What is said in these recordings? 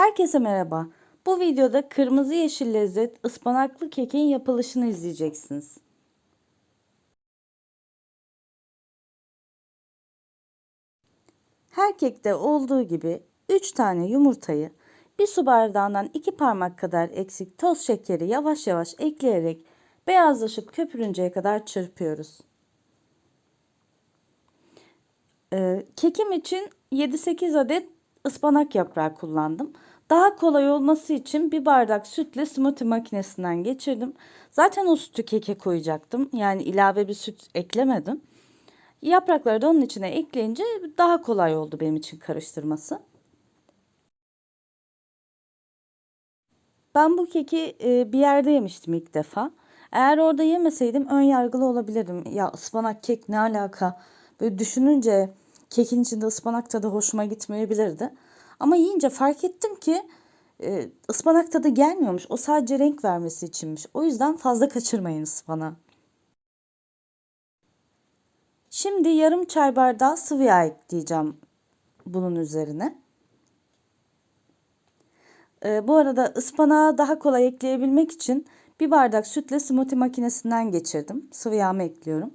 Herkese merhaba. Bu videoda kırmızı yeşil lezzet ıspanaklı kekin yapılışını izleyeceksiniz. Her kekte olduğu gibi 3 tane yumurtayı bir su bardağından 2 parmak kadar eksik toz şekeri yavaş yavaş ekleyerek beyazlaşıp köpürünceye kadar çırpıyoruz. Ee, kekim için 7-8 adet ıspanak yaprağı kullandım. Daha kolay olması için bir bardak sütle smoothie makinesinden geçirdim. Zaten o sütü keke koyacaktım. Yani ilave bir süt eklemedim. Yaprakları da onun içine ekleyince daha kolay oldu benim için karıştırması. Ben bu keki e, bir yerde yemiştim ilk defa. Eğer orada yemeseydim ön yargılı olabilirdim. Ya ıspanak kek ne alaka? Böyle düşününce kekin içinde ıspanak tadı hoşuma gitmeyebilirdi. Ama yiyince fark ettim ki e, ıspanak tadı gelmiyormuş. O sadece renk vermesi içinmiş. O yüzden fazla kaçırmayın ıspanağı. Şimdi yarım çay bardağı sıvı yağ ekleyeceğim bunun üzerine. Ee, bu arada ıspanağı daha kolay ekleyebilmek için bir bardak sütle smoothie makinesinden geçirdim. Sıvı yağımı ekliyorum.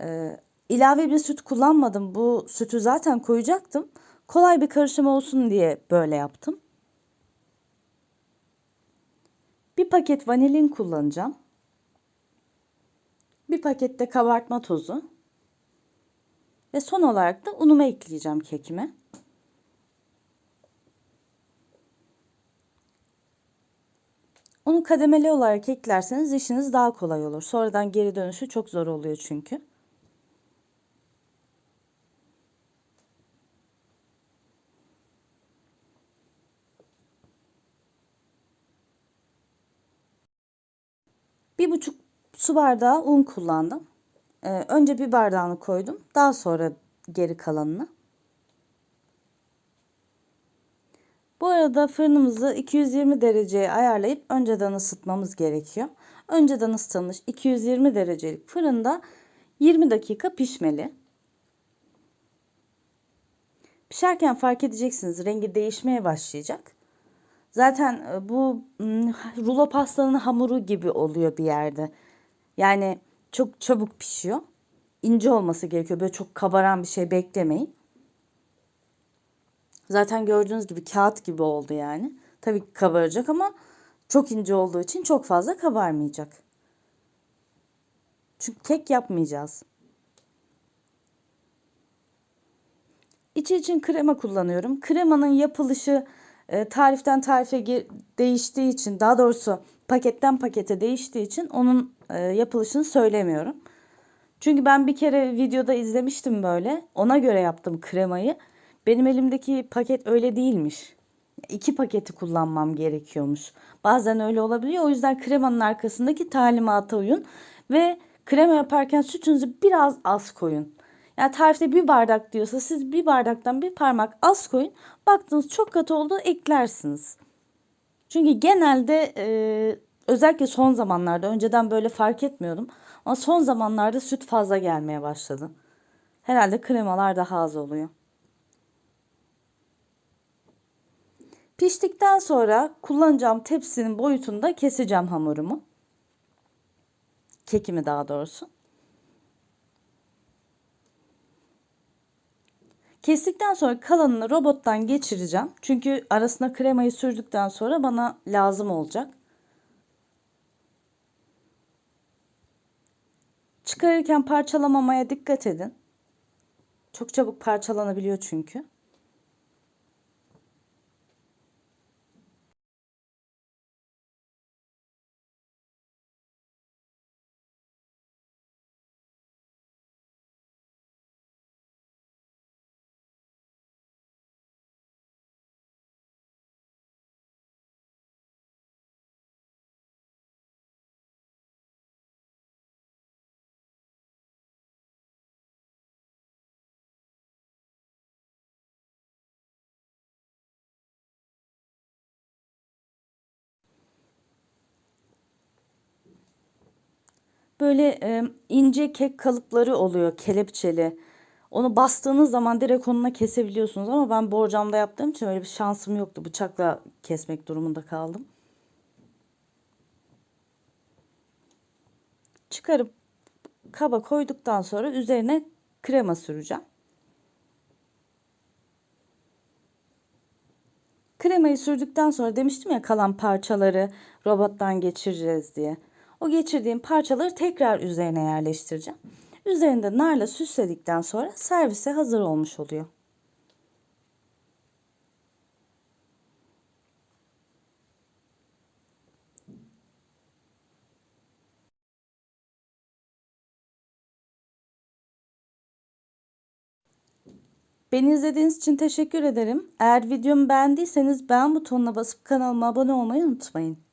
Ee, ilave bir süt kullanmadım. Bu sütü zaten koyacaktım. Kolay bir karışım olsun diye böyle yaptım. Bir paket vanilin kullanacağım. Bir paket de kabartma tozu. Ve son olarak da unumu ekleyeceğim kekime. Unu kademeli olarak eklerseniz işiniz daha kolay olur. Sonradan geri dönüşü çok zor oluyor çünkü. Bir buçuk su bardağı un kullandım. Ee, önce bir bardağını koydum. Daha sonra geri kalanını. Bu arada fırınımızı 220 dereceye ayarlayıp önceden ısıtmamız gerekiyor. Önceden ısıtılmış 220 derecelik fırında 20 dakika pişmeli. Pişerken fark edeceksiniz rengi değişmeye başlayacak. Zaten e, bu rulo pastanın hamuru gibi oluyor bir yerde. Yani çok çabuk pişiyor. İnce olması gerekiyor. Böyle çok kabaran bir şey beklemeyin. Zaten gördüğünüz gibi kağıt gibi oldu yani. Tabii ki kabaracak ama çok ince olduğu için çok fazla kabarmayacak. Çünkü kek yapmayacağız. İçi için krema kullanıyorum. Kremanın yapılışı e, tariften tarife değiştiği için daha doğrusu paketten pakete değiştiği için onun e, yapılışını söylemiyorum. Çünkü ben bir kere videoda izlemiştim böyle. Ona göre yaptım kremayı. Benim elimdeki paket öyle değilmiş. İki paketi kullanmam gerekiyormuş. Bazen öyle olabiliyor. O yüzden kremanın arkasındaki talimata uyun. Ve krema yaparken sütünüzü biraz az koyun. Yani tarifte bir bardak diyorsa siz bir bardaktan bir parmak az koyun. Baktınız çok katı oldu eklersiniz. Çünkü genelde e, özellikle son zamanlarda önceden böyle fark etmiyordum. Ama son zamanlarda süt fazla gelmeye başladı. Herhalde kremalar daha az oluyor. Piştikten sonra kullanacağım tepsinin boyutunda keseceğim hamurumu. Kekimi daha doğrusu. Kestikten sonra kalanını robottan geçireceğim. Çünkü arasına kremayı sürdükten sonra bana lazım olacak. Çıkarırken parçalamamaya dikkat edin. Çok çabuk parçalanabiliyor çünkü. Böyle e, ince kek kalıpları oluyor kelepçeli. Onu bastığınız zaman direkt onunla kesebiliyorsunuz ama ben borcamda yaptığım için öyle bir şansım yoktu. Bıçakla kesmek durumunda kaldım. Çıkarıp kaba koyduktan sonra üzerine krema süreceğim. Kremayı sürdükten sonra demiştim ya kalan parçaları robottan geçireceğiz diye. O geçirdiğim parçaları tekrar üzerine yerleştireceğim. Üzerinde narla süsledikten sonra servise hazır olmuş oluyor. Beni izlediğiniz için teşekkür ederim. Eğer videomu beğendiyseniz beğen butonuna basıp kanalıma abone olmayı unutmayın.